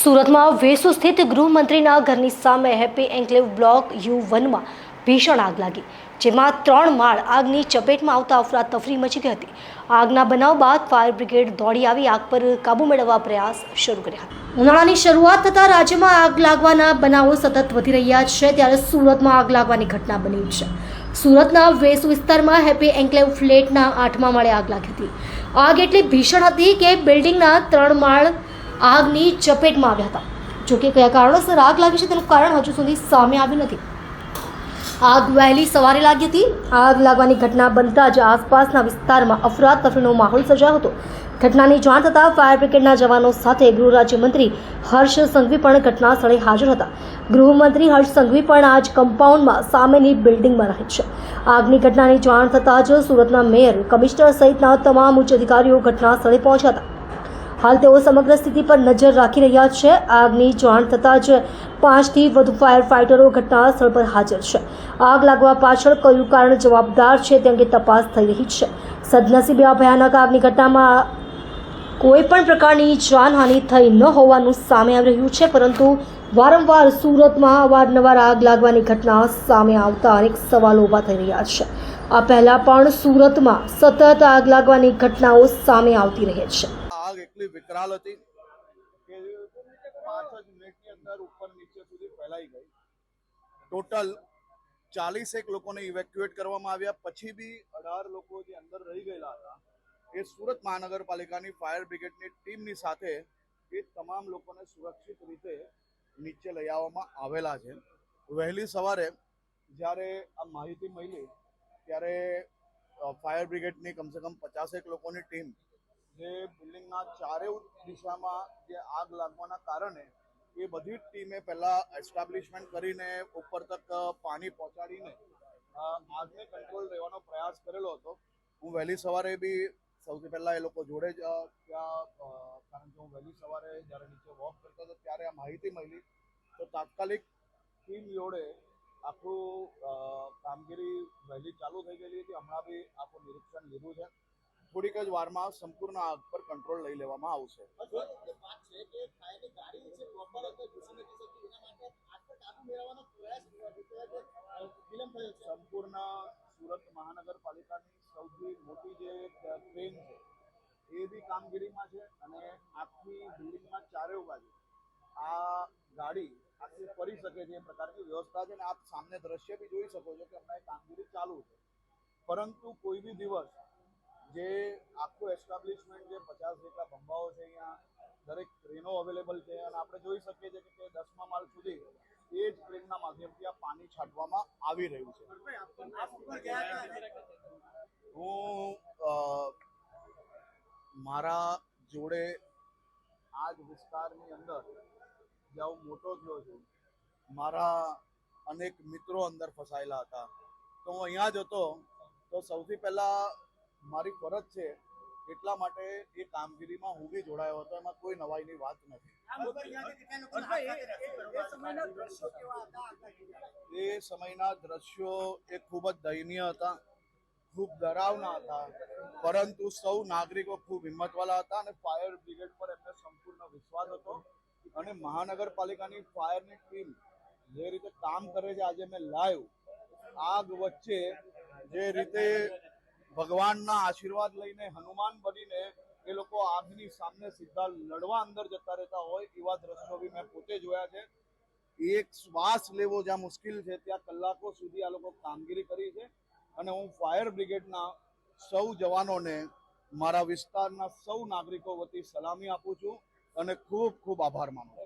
સુરતમાં વેસુ સ્થિત ગૃહમંત્રીના ઘરની સામે હેપી એન્કલેવ બ્લોક યુ વનમાં ભીષણ આગ લાગી, જેમાં ત્રણ માળ આગની ચપેટમાં આવતા અફરાતફરી મચી ગઈ હતી. આગના બનાવ બાદ ફાયર બ્રિગેડ દોડી આવી, આગ પર કાબૂ મેળવવા પ્રયાસ શરૂ કર્યા ઉનાળાની શરૂઆત થતાં રાજ્યમાં આગ લાગવાના બનાવો સતત વધી રહ્યા છે, ત્યારે સુરતમાં આગ લાગવાની ઘટના બની છે. સુરતના વેસુ વિસ્તારમાં હેપી એન્કલેવ ફ્લેટના આઠમા માળે આગ લાગી હતી. આગ એટલી ભીષણ હતી કે બિલ્ડિંગના ત્રણ માળ આગની ચપેટમાં આવ્યા હતા. જોકે કયા કારણોસર આગ લાગી છે તેનું કારણ હજુ સુધી સામે આવ્યું નથી. આગ વહેલી સવારે લાગી હતી. આગ લાગવાની ઘટના બનતા જ આસપાસના વિસ્તારમાં અફરાતફરીનો માહોલ સર્જાયો હતો. ઘટનાની જાણ થતાં ફાયર બ્રિગેડના જવાનો સાથે ગૃહ રાજ્યમંત્રી હર્ષ સંઘવી પણ ઘટના સ્થળે હાજર હતા. ગૃહમંત્રી હર્ષ સંઘવી પણ આજ કમ્પાઉન્ડમાં સામેની બિલ્ડિંગમાં રહે છે. આગની ઘટનાની જાણ થતાં જ સુરતના મેયર, કમિશનર સહિતના તમામ ઉચ્ચ અધિકારીઓ ઘટના સ્થળે પહોંચ્યા હતા. હાલ તેઓ સમગ્ર સ્થિતિ પર નજર રાખી રહ્યા છે. આગની જાણ થતાં જ પાંચથી વધુ ફાયર ફાઇટરો ઘટના સ્થળ પર હાજર છે. આગ લાગવા પાછળ કયું કારણ જવાબદાર છે તે અંગે તપાસ થઈ રહી છે. સદનસીબે આ ભયાનક આગની ઘટનામાં કોઈ પણ પ્રકારની જાનહાનિ થઈ ન હોવાનું સામે આવી રહ્યું છે, પરંતુ વારંવાર સુરતમાં અવારનવાર આગ લાગવાની ઘટના સામે આવતા અનેક સવાલો ઊભા થઈ રહ્યા છે. આ પહેલાં પણ સુરતમાં સતત આગ લાગવાની ઘટનાઓ સામે આવતી રહે છે. એટલી વિકરાલ હતી. કે પાંચ જ મિનિટની અંદર ઉપર નીચે સુધી ફેલાઈ ગઈ. ટોટલ ચાલીસેક લોકોને ઇવેક્યુએટ કરવામાં આવ્યા. પછી બી અઢાર લોકો જે અંદર રહી ગયેલા હતા એ સુરત મહાનગરપાલિકાની ફાયર બ્રિગેડની ટીમની સાથે એ તમામ લોકોને સુરક્ષિત રીતે નીચે લઈ આવવામાં આવેલા છે. વહેલી સવારે જ્યારે આ માહિતી મળી ત્યારે ફાયર બ્રિગેડની કમસે કમ પચાસેક લોકોની ટીમ જે બિલ્ડિંગના ચારે દિશામાં જે આગ લાગવાના કારણે એ બધી ટીમે પહેલા એસ્ટાબ્લિશમેન્ટ કરીને ઉપર તક પાણી પહોંચાડીને આગને કંટ્રોલ રહેવાનો પ્રયાસ કરેલો હતો. હું વહેલી સવારે બી સૌથી પહેલા એ લોકો જોડે જ ત્યાં કારણ કે હું વહેલી સવારે જ્યારે નીચે વોક કરતો હતો ત્યારે આ માહિતી મળી. તો તાત્કાલિક ટીમ જોડે આખું કામગીરી વહેલી ચાલુ થઈ ગયેલી હતી. હમણાં બી આખું નિરીક્ષણ લીધું છે. થોડીક જ વારમાં સંપૂર્ણ આગ પર કંટ્રોલ લઈ લેવામાં આવશે. સંપૂર્ણ સુરત મહાનગરપાલિકાની સૌથી મોટી જે ટ્રેન છે એ બી કામગીરીમાં છે અને આખી બિલ્ડિંગમાં ચારે બાજુ આ ગાડી આખી ફરી શકે છે એ પ્રકારની વ્યવસ્થા છે અને આપ સામને દ્રશ્ય બી જોઈ શકો છો કે હમણાં કામગીરી ચાલુ છે. પરંતુ કોઈ બી દિવસ જે આખું એસ્ટાબ્લિશમેન્ટ જે પચાસ જેટલા ભંભાઓ છે અહીંયા, દરેક ટ્રેનો અવેલેબલ છે અને આપણે જોઈ શકીએ છીએ કે દસમા માળ સુધી એ જ ટ્રેનના માધ્યમથી આ પાણી છાંટવામાં આવી રહ્યું છે. હું મારા જોડે આ જ વિસ્તારની અંદર જ્યાં હું મોટો થયો છું, મારા અનેક મિત્રો અંદર ફસાયેલા હતા. તો હું અહીંયા જ હતો, તો સૌથી પહેલા મારી ફરજ છે એટલા માટે એ કામગીરીમાં હું બી જોડાયો હતો એમાં કોઈ નવાઈની વાત નથી. એ સમયના દ્રશ્યો એ ખૂબ જ દયનીય હતા ખૂબ ડરાવના હતા પરંતુ સૌ નાગરિકો ખૂબ હિંમતવાળા હતા અને ફાયર બ્રિગેડ પર એમને સંપૂર્ણ વિશ્વાસ હતો. અને મહાનગરપાલિકાની ફાયરની ટીમ જે રીતે કામ કરે છે આજે મેં લાઈવ આગ વચ્ચે જે રીતે ભગવાનના આશીર્વાદ લઈને હનુમાન બનીને એ લોકો આગની સામે સીધા લડવા અંદર જતા રહેતા હોય, એવા દ્રશ્યો બી મેં પોતે જોયા છે. એક શ્વાસ લેવો જ્યાં મુશ્કેલ છે, ત્યાં કલાકો સુધી આ લોકો કામગીરી કરી છે. અને હું ફાયર બ્રિગેડના સૌ જવાનોને, મારા વિસ્તારના સૌ નાગરિકો વતી સલામી આપું છું અને ખૂબ ખૂબ આભાર માનું